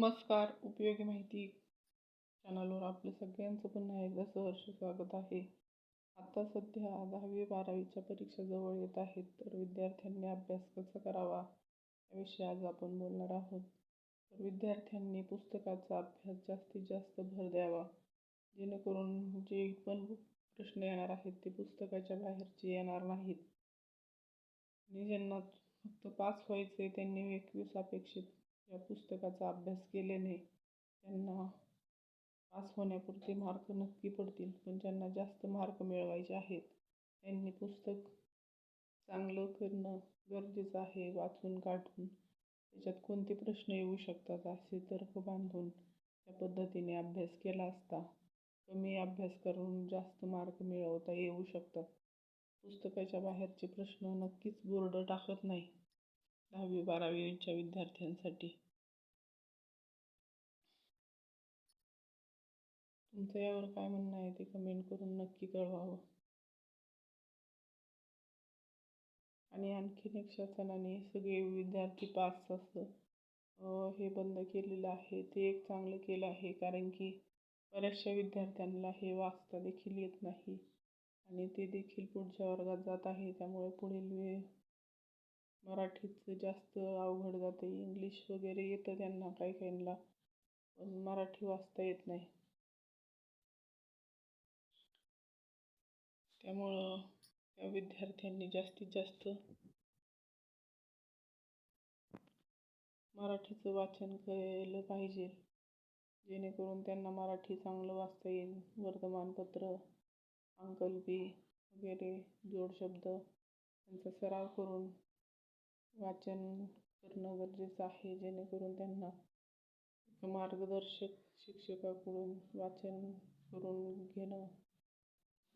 नमस्कार उपयोगी माहिती चॅनलवर आपलं सगळ्यांचं पुन्हा एकदा सहर्ष स्वागत आहे. आता सध्या दहावी बारावीच्या परीक्षा जवळ येत आहेत तर विद्यार्थ्यांनी अभ्यास कसा करावा? याविषयी आज आपण बोलणार आहोत. तर विद्यार्थ्यांनी पुस्तकाचा अभ्यास जास्तीत जास्त भर द्यावा. जेणेकरून जे पण प्रश्न येणार आहेत ते पुस्तकाच्या बाहेरचे येणार नाहीत. आणि ज्यांना फक्त पास व्हायचे त्यांनी एकवीस अपेक्षित या पुस्तकाचा अभ्यास केल्याने त्यांना पास होण्यापुरते मार्क नक्की पडतील. पण ज्यांना जास्त मार्क मिळवायचे आहेत त्यांनी पुस्तक चांगलं करणं गरजेचं आहे वाचून काढून. त्याच्यात कोणते प्रश्न येऊ शकतात असे तर्क बांधून त्या पद्धतीने अभ्यास केला असता कमी अभ्यास करून जास्त मार्क मिळवता येऊ शकतात. पुस्तकाच्या बाहेरचे प्रश्न नक्कीच बोर्ड टाकत नाही. दहावी बारावीच्या विद्यार्थ्यांसाठी. तुमचं यावर काय म्हणणं आहे? ते कमेंट करून नक्की कळवावं. आणि आणखीन एक शासनाने सगळे विद्यार्थी पास असं हे बंद केलेलं आहे. ते एक चांगलं केलं आहे. कारण की बऱ्याचशा विद्यार्थ्यांना हे वाचता देखील येत नाही. आणि ते देखील पुढच्या वर्गात जात आहे. त्यामुळे पुढील वेळ मराठीचं जास्त अवघड जाते. इंग्लिश वगैरे येतं त्यांना काही काहींना. पण मराठी वाचता येत नाही. त्यामुळं त्या विद्यार्थ्यांनी जास्तीत जास्त मराठीचं वाचन केलं पाहिजे. जेणेकरून त्यांना मराठी चांगलं वाचता येईल. वर्तमानपत्र अंकलिपी वगैरे जोडशब्द यांचा सराव करून वाचन करणं गरजेचं आहे. जेणेकरून त्यांना मार्गदर्शक शिक्षकाकडून वाचन करून घेणं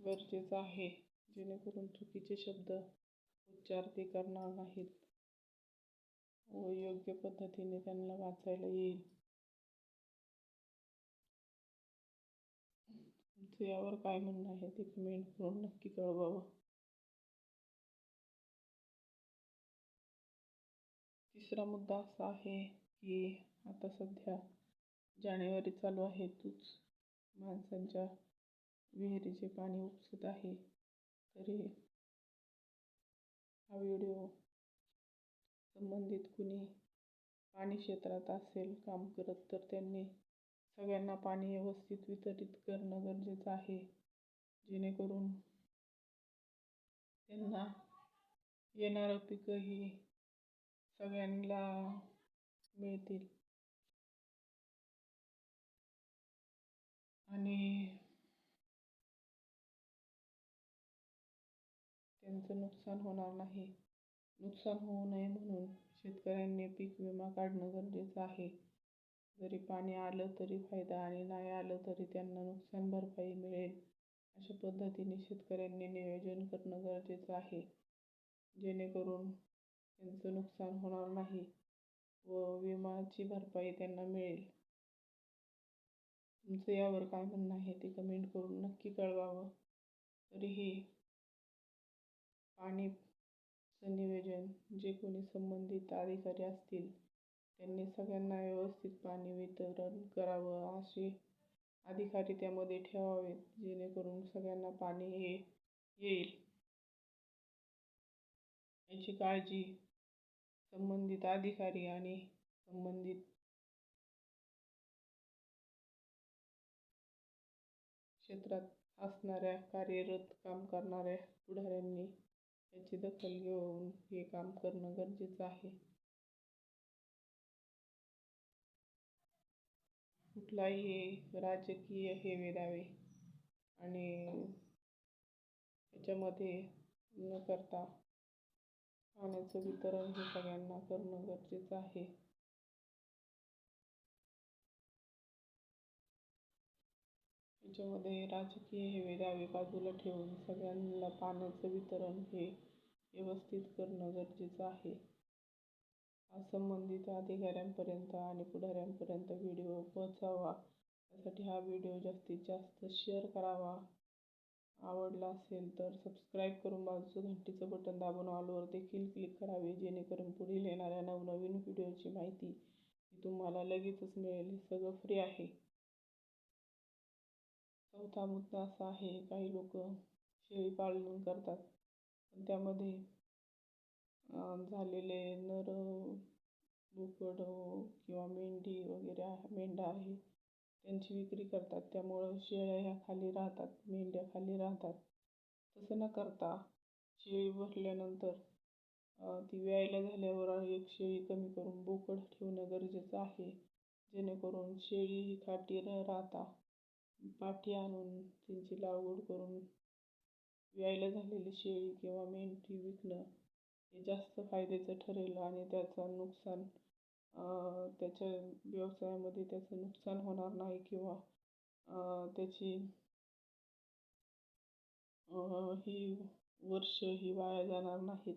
गरजेचं आहे. जेणेकरून चुकीचे शब्द उच्चार ते करणार नाहीत. व योग्य पद्धतीने त्यांना वाचायला येईल. तुमचं यावर काय म्हणणं आहे ते कमेंट करून नक्की कळवावं. तिसरा मुद्दा असा आहे की आता सध्या जानेवारी चालू आहे. तूच माणसांच्या विहिरीचे पाणी उपसत आहे. तरी हा व्हिडिओ संबंधित कुणी पाणी क्षेत्रात असेल काम करत तर त्यांनी सगळ्यांना पाणी व्यवस्थित वितरित करणं गरजेचं आहे. जेणेकरून त्यांना येणारं पिकंही सगळ्यांना मिळतील. आणि त्यांचं नुकसान होणार नाही. नुकसान होऊ नये म्हणून शेतकऱ्यांनी पीक विमा काढणं गरजेचं आहे. जरी पाणी आलं तरी फायदा आणि नाही आलं तरी त्यांना नुकसान भरपाई मिळेल अशा पद्धतीने शेतकऱ्यांनी नियोजन करणं गरजेचं आहे. जेणेकरून त्यांचं नुकसान होणार नाही व विमाची भरपाई त्यांना मिळेल. तुमचं यावर काय म्हणणं आहे ते कमेंट करून नक्की कळवावं. तरीही पाणीचं नियोजन जे कोणी संबंधित अधिकारी असतील त्यांनी सगळ्यांना व्यवस्थित पाणी वितरण करावं असे अधिकारी त्यामध्ये ठेवावेत जेणेकरून सगळ्यांना पाणी हे येईल. याची काळजी संबंधित अधिकारी आणि संबंधित क्षेत्रात असणाऱ्या कार्यरत काम करणाऱ्या पुढाऱ्यांनी याची दखल घेऊन हे काम करणं गरजेचं आहे. कुठलाही राजकीय हेवे दावे आणि याच्यामध्ये न करता पाण्याचं वितरण हे सगळ्यांना करणं गरजेचं आहे. याच्यामध्ये राजकीय हेवे दावे बाजूला ठेवून सगळ्यांना पाण्याचं वितरण हे व्यवस्थित करणं गरजेचं आहे. संबंधित अधिकाऱ्यांपर्यंत आणि पुढाऱ्यांपर्यंत व्हिडिओ पोहोचावा. त्यासाठी हा व्हिडिओ जास्तीत जास्त शेअर करावा. आवडला असेल तर सबस्क्राईब करून बाजूचं घंटीचं बटन दाबून ऑलवर देखील क्लिक करावे जेणेकरून पुढील येणाऱ्या नवनवीन व्हिडिओची माहिती तुम्हाला लगेचच मिळेल. हे सगळं फ्री आहे. चौथा मुद्दा असा आहे काही लोक शेळी पालन करतात. पण त्यामध्ये झालेले नर बोकड किंवा मेंढी वगैरे आहे मेंढा आहे त्यांची विक्री करतात. त्यामुळं शेळ्या ह्या खाली राहतात मेंढ्या खाली राहतात. तसं न करता शेळी भरल्यानंतर ती व्यायला झाल्यावर एक शेळी कमी करून बोकड ठेवणं गरजेचं आहे. जेणेकरून शेळी ही खाटी न राहता. पाठी आणून त्यांची लागवड करून व्यायला झालेली शेळी किंवा मेंढी विकणं हे जास्त फायद्याचं ठरेल आणि त्याचं नुकसान त्याच्या व्यवसायामध्ये त्याचं नुकसान होणार नाही किंवा त्याची ही वर्ष ही वाया जाणार नाहीत.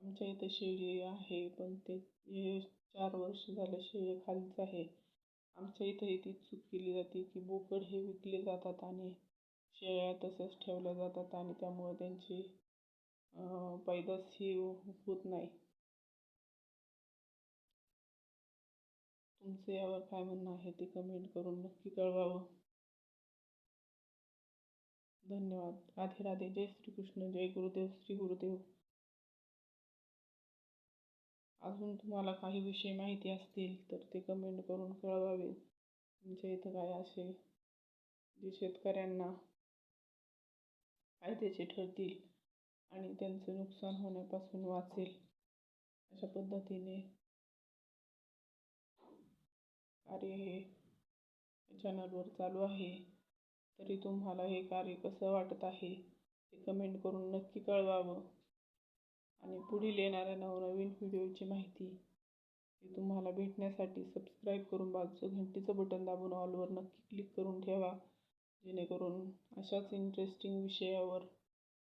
आमच्या इथं शेळी आहे पण ते हे चार वर्ष झालं शेळी खालीच आहे. आमच्या इथंही ती चूक केली जाते की बोकड हे विकले जातात आणि शेळ्या तसंच ठेवल्या जातात आणि त्यामुळे त्यांची पैदास ही होत नाही. तुमचं यावर काय म्हणणं आहे ते कमेंट करून नक्की कळवावं. धन्यवाद. राधे राधे. जय श्रीकृष्ण. जय गुरुदेव. श्री गुरुदेव. अजून तुम्हाला काही विषय माहिती असतील तर ते कमेंट करून कळवावे. तुमच्या इथं काय असेल जे शेतकऱ्यांना फायद्याचे ठरतील आणि त्यांचं नुकसान होण्यापासून वाचेल अशा पद्धतीने कार्य हे चॅनलवर चालू आहे. तरी तुम्हाला हे कार्य कसं वाटत आहे ते कमेंट करून नक्की कळवावं. आणि पुढील येणाऱ्या नवनवीन व्हिडिओची माहिती ही तुम्हाला भेटण्यासाठी सबस्क्राईब करून बाजूचं घंटीचं बटन दाबून ऑलवर नक्की क्लिक करून ठेवा जेणेकरून अशाच इंटरेस्टिंग विषयावर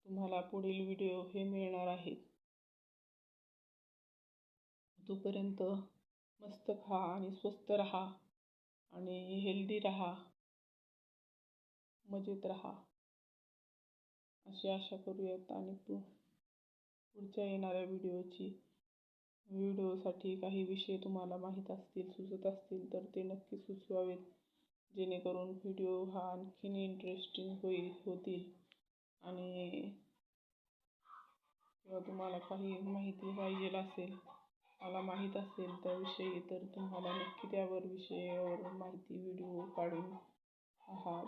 तुम्हाला पुढील व्हिडिओ हे मिळणार आहेत. तोपर्यंत मस्त खा आणि स्वस्त रहा आणि हेल्दी राहा मजेत राहा. अशी आशा करूयात आणि पु पुढच्या येणाऱ्या व्हिडिओची व्हिडिओसाठी काही विषय तुम्हाला माहीत असतील सुचत असतील तर ते नक्की सुचवावेत. जेणेकरून व्हिडिओ हा आणखीन इंटरेस्टिंग होईल होतील. आणि किंवा तुम्हाला काही माहिती पाहिजे असेल मला माहीत असेल त्याविषयी तर तुम्हाला नक्की त्यावर विषयावर माहिती व्हिडिओ काढून हा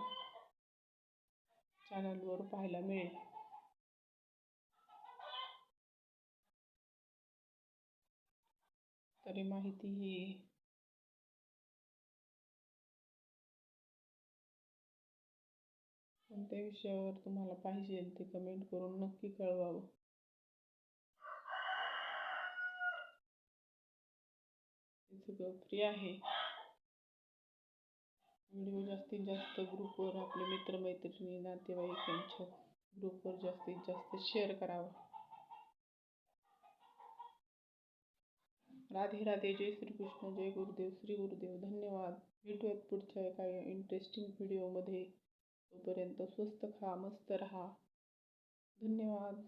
चॅनलवर पाहायला मिळेल. तरी माहिती ही कोणत्या विषयावर तुम्हाला पाहिजे ते कमेंट करून नक्की कळवावं. सगळं फ्री आहे. व्हिडिओ जास्तीत जास्त ग्रुपवर आपले मित्रमैत्रिणी नातेवाईकांच्या ग्रुपवर जास्तीत जास्त शेअर करावा. राधे राधे जय श्रीकृष्ण जय गुरुदेव श्री गुरुदेव धन्यवाद. भेटूयात पुढच्या एका इंटरेस्टिंग व्हिडिओमध्ये तोपर्यंत स्वस्त खा मस्त रहा. धन्यवाद.